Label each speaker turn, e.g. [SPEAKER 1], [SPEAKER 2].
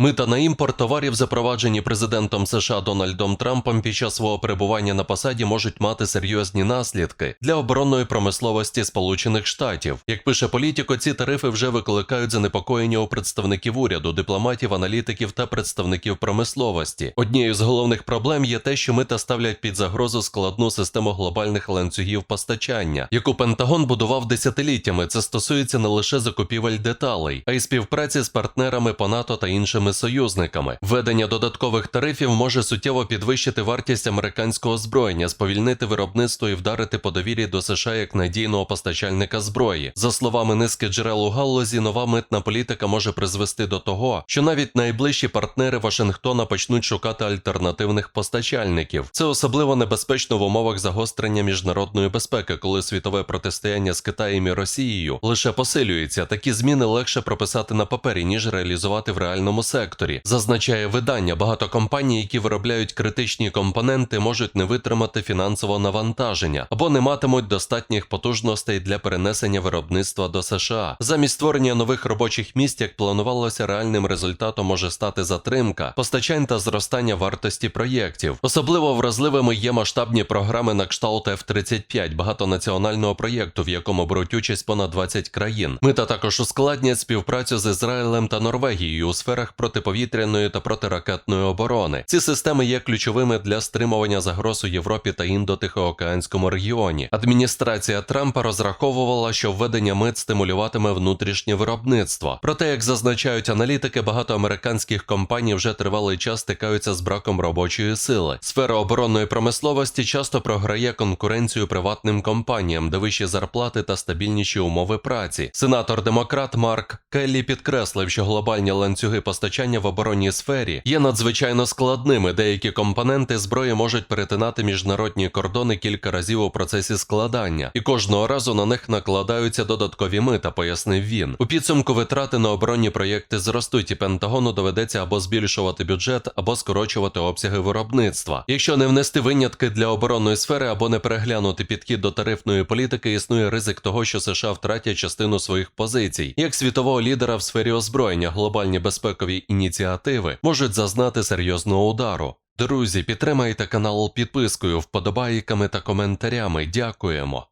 [SPEAKER 1] Мита на імпорт товарів, запроваджені президентом США Дональдом Трампом під час свого перебування на посаді, можуть мати серйозні наслідки для оборонної промисловості Сполучених Штатів. Як пише політико, ці тарифи вже викликають занепокоєння у представників уряду, дипломатів, аналітиків та представників промисловості. Однією з головних проблем є те, що мита ставлять під загрозу складну систему глобальних ланцюгів постачання, яку Пентагон будував десятиліттями. Це стосується не лише закупівель деталей, а й співпраці з партнерами по НАТО та іншими союзниками. Введення додаткових тарифів може суттєво підвищити вартість американського озброєння, сповільнити виробництво і вдарити по довірі до США як надійного постачальника зброї. За словами низки джерел у галузі, нова митна політика може призвести до того, що навіть найближчі партнери Вашингтона почнуть шукати альтернативних постачальників. Це особливо небезпечно в умовах загострення міжнародної безпеки, коли світове протистояння з Китаєм і Росією лише посилюється. Такі зміни легше прописати на папері, ніж реалізувати в реальному секторі. Зазначає видання, багато компаній, які виробляють критичні компоненти, можуть не витримати фінансового навантаження або не матимуть достатніх потужностей для перенесення виробництва до США. Замість створення нових робочих місць, як планувалося, реальним результатом може стати затримка постачань та зростання вартості проєктів. Особливо вразливими є масштабні програми на кшталт F-35, багатонаціонального проєкту, в якому беруть участь понад 20 країн. Мита також ускладнять співпрацю з Ізраїлем та Норвегією у сферах протиповітряної та протиракетної оборони. Ці системи є ключовими для стримування загроз у Європі та Індо-Тихоокеанському регіоні. Адміністрація Трампа розраховувала, що введення мит стимулюватиме внутрішнє виробництво. Проте, як зазначають аналітики, багато американських компаній вже тривалий час стикаються з браком робочої сили. Сфера оборонної промисловості часто програє конкуренцію приватним компаніям, де вищі зарплати та стабільніші умови праці. Сенатор-демократ Марк Келлі підкреслив, що глобальні ланцюги постачання в оборонній сфері є надзвичайно складними. Деякі компоненти зброї можуть перетинати міжнародні кордони кілька разів у процесі складання, і кожного разу на них накладаються додаткові мита, пояснив він. У підсумку витрати на оборонні проєкти зростуть, і Пентагону доведеться або збільшувати бюджет, або скорочувати обсяги виробництва. Якщо не внести винятки для оборонної сфери або не переглянути підхід до тарифної політики, існує ризик того, що США втратять частину своїх позицій. Як світового лідера в сфері озброєння, глобальні безпекові ініціативи можуть зазнати серйозного удару. Друзі, підтримайте канал підпискою, вподобайками та коментарями. Дякуємо.